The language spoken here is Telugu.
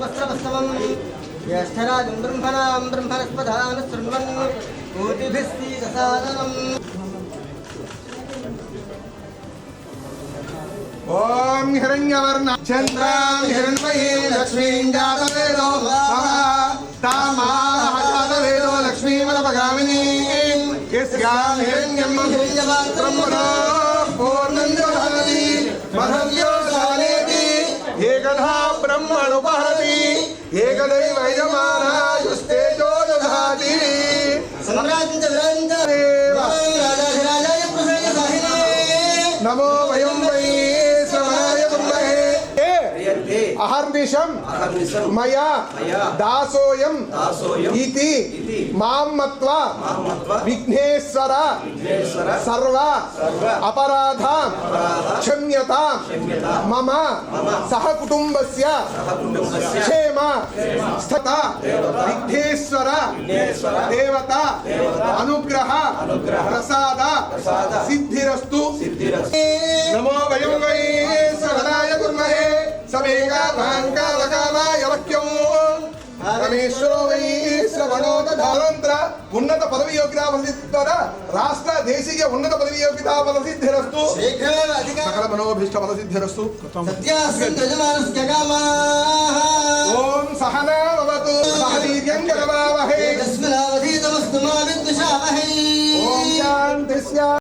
వస్త్రవస్తవం జ్యేష్ఠరాజం బ్రహ్మణాం బ్రహ్మణస్పదాన శృణ్వన్ కోటిభిస్తీదసాదనం ఓం హిరణ్యవర్ణ చంద్రాం హిరణ్మయీం లక్ష్మీం జాతవేదో లక్ష్మీమనపగామినీం యస్యాం హిరణ్యం బ్రహ్మణో పూర్ణం దదాతి మహవ్యో దానేతి ఏకదా अहर्निशं मया दासोयम इति माँ मत्वा विघ्नेश्वर सर्व अपराधां क्षम्यतां मम सहकुटुम्बस्य क्षेम स्थता विघ्नेश्वर देवता अनुग्रह प्रसाद सिद्धिरस्तु सिद्धिरस्तु। పరమేశ్వరో వై ఉన్నత పదవి యోగ్యతా ఫలసిద్ధర రాష్ట్ర దేశీయ ఉన్నత పదవి యోగ్యతా ఫలసిద్ధిరస్తు సకల మనోభీష్ట ఫలసిద్ధిరస్తు. ఓం సహనావతు సహవీర్యం కరవావహే తస్మినావధీతమస్తు మా విద్విషావహై ఓం శాంతి